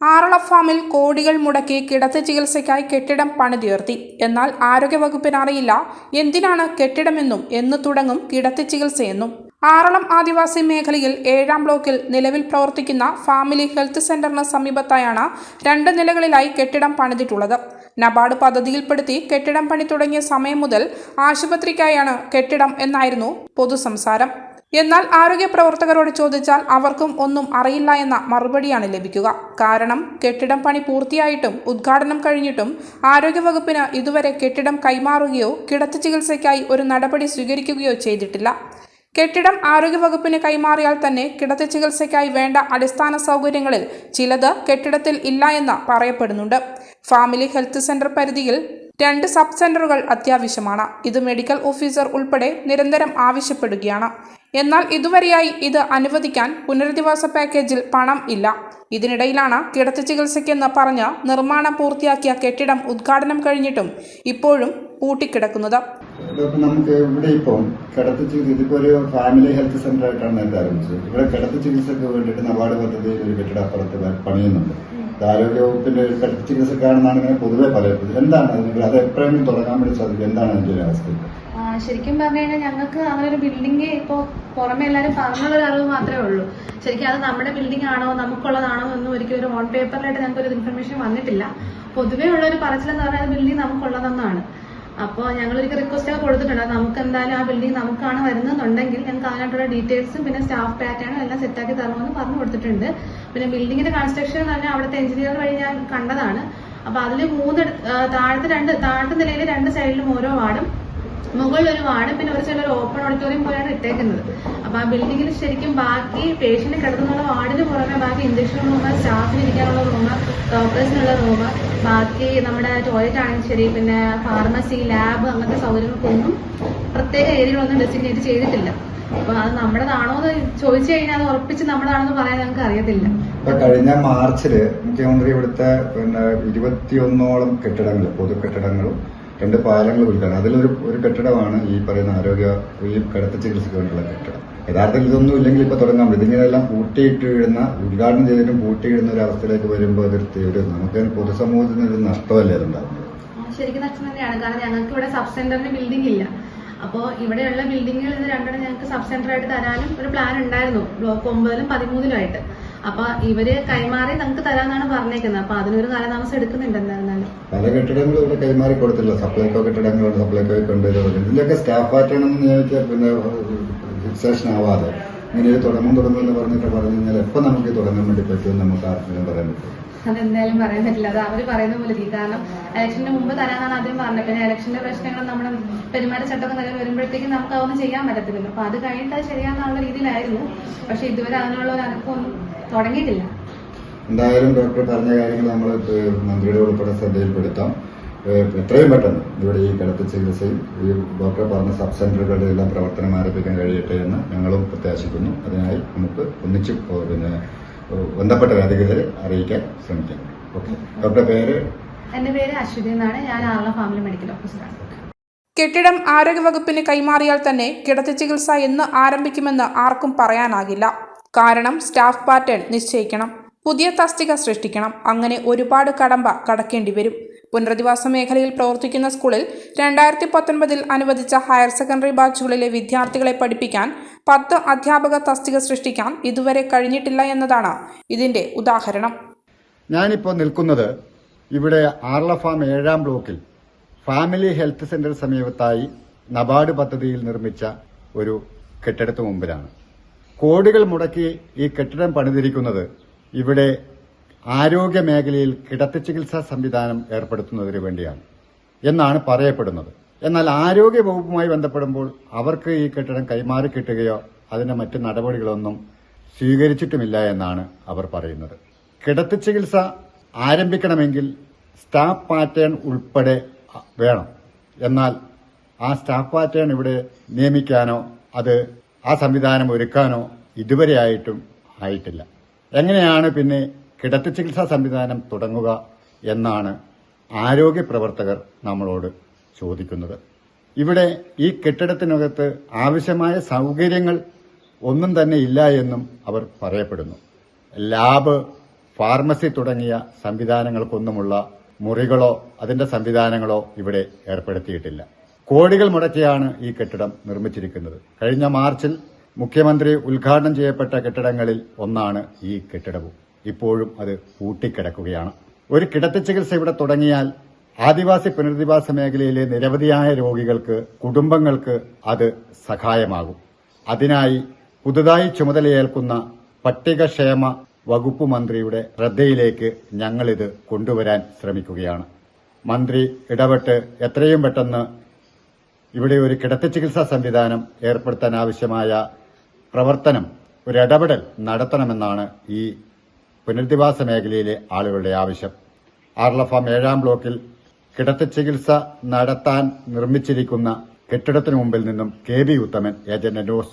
ആറള ഫാമിൽ കോടികൾ മുടക്കി കിടത്തി ചികിത്സയ്ക്കായി കെട്ടിടം പണിതുയർത്തി എന്നാൽ ആരോഗ്യവകുപ്പിന് അറിയില്ല എന്തിനാണ് കെട്ടിടമെന്നും എന്ന് തുടങ്ങും കിടത്തി ചികിത്സയെന്നും. ആറളം ആദിവാസി മേഖലയിൽ ഏഴാം ബ്ലോക്കിൽ നിലവിൽ പ്രവർത്തിക്കുന്ന ഫാമിലി ഹെൽത്ത് സെന്ററിന് സമീപത്തായാണ് രണ്ട് നിലകളിലായി കെട്ടിടം പണിതിട്ടുള്ളത്. നബാർഡ് പദ്ധതിയിൽപ്പെടുത്തി കെട്ടിടം പണി തുടങ്ങിയ സമയം മുതൽ ആശുപത്രിക്കായാണ് കെട്ടിടം എന്നായിരുന്നു പൊതുസംസാരം. എന്നാൽ ആരോഗ്യ പ്രവർത്തകരോട് ചോദിച്ചാൽ അവർക്കും ഒന്നും അറിയില്ല എന്ന മറുപടിയാണ് ലഭിക്കുക. കാരണം കെട്ടിടം പണി പൂർത്തിയായിട്ടും ഉദ്ഘാടനം കഴിഞ്ഞിട്ടും ആരോഗ്യവകുപ്പിന് ഇതുവരെ കെട്ടിടം കൈമാറുകയോ കിടത്തി ചികിത്സയ്ക്കായി ഒരു നടപടി സ്വീകരിക്കുകയോ ചെയ്തിട്ടില്ല. കെട്ടിടം ആരോഗ്യവകുപ്പിന് കൈമാറിയാൽ തന്നെ കിടത്തി ചികിത്സയ്ക്കായി വേണ്ട അടിസ്ഥാന സൗകര്യങ്ങളിൽ ചിലത് കെട്ടിടത്തിൽ ഇല്ല എന്ന് പറയപ്പെടുന്നുണ്ട്. ഫാമിലി ഹെൽത്ത് സെന്റർ പരിധിയിൽ രണ്ട് സബ് സെന്ററുകൾ അത്യാവശ്യമാണ്. ഇത് മെഡിക്കൽ ഓഫീസർ ഉൾപ്പെടെ നിരന്തരം ആവശ്യപ്പെടുകയാണ്. എന്നാൽ ഇതുവരെയായി ഇത് അനുവദിക്കാൻ പുനരധിവാസ പാക്കേജിൽ പണം ഇല്ല. ഇതിനിടയിലാണ് കിടത്തി ചികിത്സയ്ക്കെന്ന് പറഞ്ഞ് നിർമ്മാണം പൂർത്തിയാക്കിയ കെട്ടിടം ഉദ്ഘാടനം കഴിഞ്ഞിട്ടും ഇപ്പോഴും പൂട്ടിക്കിടക്കുന്നത്. നമുക്ക് ഇവിടെ ഇപ്പം കിടത്തി ചികിത്സ ഇതിപ്പോ ഒരു ഫാമിലി ഹെൽത്ത് സെന്റർ ആയിട്ടാണ് നേരത്തെ ആരംഭിച്ചത്. ഇവിടെ കിടത്തി ചികിത്സയ്ക്ക് വേണ്ടിയിട്ട് നബാർഡ് പദ്ധതിയിൽ ഒരു കെട്ടിട അപ്പുറത്ത് പണിയുന്നുണ്ട്. ആരോഗ്യ ആരോഗ്യവകുപ്പിന്റെ ഒരു കിടത്തി ചികിത്സക്കാരെന്നാണ് ഇങ്ങനെ പൊതുവെ പറയുന്നത്. എന്താണ് അത് എപ്പോഴെങ്കിലും തുടങ്ങാൻ വേണ്ടി സാധിക്കും? എന്താണ് അതിന്റെ ഒരു അവസ്ഥ? ശരിക്കും പറഞ്ഞു കഴിഞ്ഞാൽ ഞങ്ങൾക്ക് അങ്ങനെ ഒരു ബിൽഡിംഗ് ഇപ്പോ പുറമെ എല്ലാവരും പറഞ്ഞുള്ള അറിവ് മാത്രമേ ഉള്ളൂ. ശരിക്കും അത് നമ്മുടെ ബിൽഡിംഗ് ആണോ നമുക്കുള്ളതാണോ എന്നും ഒരിക്കലും ഒരു ഓൺ പേപ്പറിലായിട്ട് ഞങ്ങൾക്ക് ഒരു ഇൻഫർമേഷൻ വന്നിട്ടില്ല. പൊതുവേ ഉള്ള ഒരു പറച്ചിലെന്ന് പറഞ്ഞാൽ ബിൽഡിംഗ് നമുക്കുള്ളതെന്നാണ്. അപ്പോൾ ഞങ്ങൾ ഒരു റിക്വസ്റ്റ് ഒക്കെ കൊടുത്തിട്ടുണ്ട്. നമുക്ക് എന്തായാലും ആ ബിൽഡിംഗ് നമുക്കാണ് വരുന്നതെന്നുണ്ടെങ്കിൽ ഞങ്ങൾക്ക് അതിനായിട്ടുള്ള ഡീറ്റെയിൽസും പിന്നെ സ്റ്റാഫ് പാറ്റേണും എല്ലാം സെറ്റാക്കി തരണമെന്ന് പറഞ്ഞു കൊടുത്തിട്ടുണ്ട്. പിന്നെ ബിൽഡിങ്ങിന്റെ കൺസ്ട്രക്ഷൻ എന്ന് പറഞ്ഞാൽ അവിടുത്തെ എഞ്ചിനീയർ വഴി ഞാൻ കണ്ടതാണ്. അപ്പൊ അതിൽ മൂന്ന് താഴത്തെ രണ്ട് താഴത്തെ നിലയിൽ രണ്ട് സൈഡിലും ഓരോ വാർഡും മുകളിൽ ഒരു വാർഡ് പിന്നെ ഒരു ഒരു ഓപ്പൺ ഓഡിറ്റോറിയം പോലെയാണ് ഇട്ടേക്കുന്നത്. അപ്പൊ ആ ബിൽഡിങ്ങിൽ ശരിക്കും ബാക്കി പേഷ്യന്റ് കിടന്നുള്ള വാർഡിന് പുറമെ ബാക്കി ഇഞ്ചക്ഷൻ റൂമ് സ്റ്റാഫിന് ഇരിക്കാനുള്ള റൂമ് ഡോക്ടേഴ്സിനുള്ള റൂമ് ബാക്കി നമ്മുടെ ടോയ്ലറ്റ് ആണെങ്കിൽ ശരി പിന്നെ ഫാർമസി ലാബ് അങ്ങനത്തെ സൗകര്യങ്ങൾക്കൊന്നും പ്രത്യേക ഏരിയകളൊന്നും ഡെസിഗ്നേറ്റ് ചെയ്തിട്ടില്ല. അപ്പൊ അത് നമ്മുടേതാണോ എന്ന് ചോദിച്ചു കഴിഞ്ഞാൽ അത് ഉറപ്പിച്ച് നമ്മളാണെന്ന് പറയാൻ ഞങ്ങൾക്ക് അറിയത്തില്ല. കഴിഞ്ഞ മാർച്ചിൽ മുഖ്യമന്ത്രി ഇവിടുത്തെ പിന്നെ ഇരുപത്തിയൊന്നോളം കെട്ടിടങ്ങൾ പൊതു കെട്ടിടങ്ങളും രണ്ട് പാലങ്ങൾ ഉദ്ഘാടനം അതിലൊരു ഒരു കെട്ടിടമാണ് ഈ പറയുന്ന ആരോഗ്യ ഈ കിടത്തി ചികിത്സയ്ക്ക് വേണ്ടിയുള്ള കെട്ടിടം. യഥാർത്ഥത്തിൽ ഇതൊന്നും ഇല്ലെങ്കിൽ ഇപ്പൊ തുടങ്ങാൻ പറ്റും. ഇതിങ്ങനെല്ലാം പൂട്ടിയിട്ട് ഇടുന്ന ഉദ്ഘാടനം ചെയ്തിട്ടും പൂട്ടിയിടുന്ന ഒരു അവസ്ഥയിലേക്ക് വരുമ്പോൾ അതൊരു ഒരു നമുക്ക് പൊതുസമൂഹത്തിന് ഒരു നഷ്ടമല്ലേ അതുണ്ടാകുന്നത് ശരിക്കും തന്നെയാണ്. കാരണം ഞങ്ങൾക്ക് ഇവിടെ സബ് സെന്ററിന് ബിൽഡിംഗ് ഇല്ല. അപ്പോൾ ഇവിടെയുള്ള ബിൽഡിങ്ങുകൾ ഇത് രണ്ടെണ്ണം ഞങ്ങൾക്ക് സബ് സെന്റർ ആയിട്ട് തരാനും ഒരു പ്ലാൻ ഉണ്ടായിരുന്നു. ബ്ലോക്ക് ഒമ്പതിലും പതിമൂന്നിലുമായിട്ട് അപ്പൊ ഇവർ കൈമാറി നമുക്ക് തരാന്നാണ് പറഞ്ഞേക്കുന്നത്. അപ്പൊ അതിനൊരു കാലതാമസം എടുക്കുന്നുണ്ട് എന്തായിരുന്നാലും. പല കെട്ടിടങ്ങളും കൈമാറി സ്റ്റാഫ് ഫിക്സേഷൻ ആവാതെ. ഇങ്ങനെ ഒരു തുടങ്ങും തുടങ്ങും എന്ന് പറഞ്ഞിട്ട് പറഞ്ഞു കഴിഞ്ഞാൽ എപ്പോൾ നമുക്ക് തുടങ്ങാൻ വേണ്ടി പറ്റുമെന്ന് നമുക്ക് ആർക്കെങ്കിലും പറയാൻ പറ്റും അതെന്തായാലും പറയാൻ പറ്റില്ല. അത് അവർ പറയുന്ന പോലെ ഇരിക്കും കാരണം ഇലക്ഷന്റെ മുമ്പ് തരാനാണ് ആദ്യം പറഞ്ഞത്. പിന്നെ ഇലക്ഷന്റെ പ്രശ്നങ്ങൾ നമ്മുടെ പെരുമാറ്റച്ചട്ടമൊക്കെ നിലവിൽ വരുമ്പോഴത്തേക്കും നമുക്ക് അതൊന്നും ചെയ്യാൻ പറ്റത്തില്ലല്ലോ അപ്പൊ അത് കഴിഞ്ഞിട്ട് അത് ശരിയാന്നുള്ള രീതിയിലായിരുന്നു. പക്ഷെ ഇതുവരെ അതിനുള്ള ഒരു അനക്കമൊന്നും തുടങ്ങിയിട്ടില്ല. എന്തായാലും ഡോക്ടർ പറഞ്ഞ കാര്യങ്ങൾ നമ്മൾ മന്ത്രിയുടെ ഉൾപ്പെടെ ശ്രദ്ധയിൽപ്പെടുത്താം. എത്രയും പെട്ടെന്ന് ഇവിടെ ഈ കിടപ്പ് ചികിത്സയും ഈ ഡോക്ടർ പറഞ്ഞ സബ് സെന്ററുകളുടെ എല്ലാം പ്രവർത്തനം ആരംഭിക്കാൻ കഴിയട്ടെ എന്ന് ഞങ്ങളും പ്രത്യാശിക്കുന്നു. അതിനായി നമുക്ക് ഒന്നിച്ച് പിന്നെ ബന്ധപ്പെട്ട അധികൃതരെ അറിയിക്കാൻ ശ്രമിക്കാം. ഓക്കെ. ഡോക്ടറുടെ പേര്? എന്റെ പേര് അശ്വതി എന്നാണ്. ഞാൻ ആറള ഫാമിലി മെഡിക്കൽ ഓഫീസറാണ്. കെട്ടിടം ആരോഗ്യവകുപ്പിന് കൈമാറിയാൽ തന്നെ കിടത്തി ചികിത്സ എന്ന് ആരംഭിക്കുമെന്ന് ആർക്കും പറയാനാകില്ല. കാരണം സ്റ്റാഫ് പാറ്റേൺ നിശ്ചയിക്കണം. പുതിയ തസ്തിക സൃഷ്ടിക്കണം. അങ്ങനെ ഒരുപാട് കടമ്പ കടക്കേണ്ടി വരും. പുനരധിവാസ മേഖലയിൽ പ്രവർത്തിക്കുന്ന സ്കൂളിൽ രണ്ടായിരത്തി പത്തൊൻപതിൽ അനുവദിച്ച ഹയർ സെക്കൻഡറി ബാച്ചുകളിലെ വിദ്യാർത്ഥികളെ പഠിപ്പിക്കാൻ പത്ത് അധ്യാപക തസ്തിക സൃഷ്ടിക്കാൻ ഇതുവരെ കഴിഞ്ഞിട്ടില്ല എന്നതാണ് ഇതിന്റെ ഉദാഹരണം. ഞാനിപ്പോൾ നിൽക്കുന്നത് ഇവിടെ ആർല ഫാം ഏഴാം ബ്ലോക്കിൽ ഫാമിലി ഹെൽത്ത് സെന്റർ സമീപത്തായി നബാർഡ് പദ്ധതിയിൽ നിർമ്മിച്ച ഒരു കെട്ടിടത്തിന് മുമ്പിലാണ്. കോടികൾ മുടക്കി ഈ കെട്ടിടം പണിതിരിക്കുന്നത് ഇവിടെ ആരോഗ്യ മേഖലയിൽ കിടത്തി ചികിത്സാ സംവിധാനം ഏർപ്പെടുത്തുന്നതിന് വേണ്ടിയാണ് എന്നാണ് പറയപ്പെടുന്നത്. എന്നാൽ ആരോഗ്യ വകുപ്പുമായി ബന്ധപ്പെടുമ്പോൾ അവർക്ക് ഈ കെട്ടിടം കൈമാറി കിട്ടുകയോ അതിന്റെ മറ്റ് നടപടികളൊന്നും സ്വീകരിച്ചിട്ടുമില്ല എന്നാണ് അവർ പറയുന്നത്. കിടത്തി ചികിത്സ ആരംഭിക്കണമെങ്കിൽ സ്റ്റാഫ് പാറ്റേൺ ഉൾപ്പെടെ വേണം. എന്നാൽ ആ സ്റ്റാഫ് പാറ്റേൺ ഇവിടെ നിയമിക്കാനോ അത് ആ സംവിധാനം ഒരുക്കാനോ ഇതുവരെയായിട്ടും ആയിട്ടില്ല. എങ്ങനെയാണ് പിന്നെ കിടത്തി ചികിത്സാ സംവിധാനം തുടങ്ങുക എന്നാണ് ആരോഗ്യ പ്രവർത്തകർ നമ്മളോട് ചോദിക്കുന്നത്. ഇവിടെ ഈ കെട്ടിടത്തിനകത്ത് ആവശ്യമായ സൗകര്യങ്ങൾ ഒന്നും തന്നെ ഇല്ല എന്നും അവർ പറയപ്പെടുന്നു. ലാബ് ഫാർമസി തുടങ്ങിയ സംവിധാനങ്ങൾക്കൊന്നുമുള്ള മുറികളോ അതിന്റെ സംവിധാനങ്ങളോ ഇവിടെ ഏർപ്പെടുത്തിയിട്ടില്ല. കോടികൾ മുടക്കിയാണ് ഈ കെട്ടിടം നിർമ്മിച്ചിരിക്കുന്നത്. കഴിഞ്ഞ മാർച്ചിൽ മുഖ്യമന്ത്രി ഉദ്ഘാടനം ചെയ്യപ്പെട്ട കെട്ടിടങ്ങളിൽ ഒന്നാണ് ഈ കെട്ടിടവും. ഇപ്പോഴും അത് പൂട്ടിക്കിടക്കുകയാണ്. ഒരു കിടത്ത ചികിത്സ ഇവിടെ തുടങ്ങിയാൽ ആദിവാസി പുനരധിവാസ മേഖലയിലെ നിരവധിയായ രോഗികൾക്ക് കുടുംബങ്ങൾക്ക് അത് സഹായമാകും. അതിനായി പുതുതായി ചുമതലയേൽക്കുന്ന പട്ടികക്ഷേമ വകുപ്പ് മന്ത്രിയുടെ ശ്രദ്ധയിലേക്ക് ഞങ്ങളിത് കൊണ്ടുവരാൻ ശ്രമിക്കുകയാണ്. മന്ത്രി ഇടപെട്ട് എത്രയും പെട്ടെന്ന് ഇവിടെ ഒരു കിടത്തി ചികിത്സാ സംവിധാനം ഏർപ്പെടുത്താൻ ആവശ്യമായ പ്രവർത്തനം ഒരു ഇടപെടൽ നടത്തണമെന്നാണ് ഈ പുനരധിവാസ മേഖലയിലെ ആളുകളുടെ ആവശ്യം. ആർലഫാം ഏഴാം ബ്ലോക്കിൽ കിടത്ത ചികിത്സ നടത്താൻ നിർമ്മിച്ചിരിക്കുന്ന കെട്ടിടത്തിനു മുമ്പിൽ നിന്നും K B Uthaman agent news.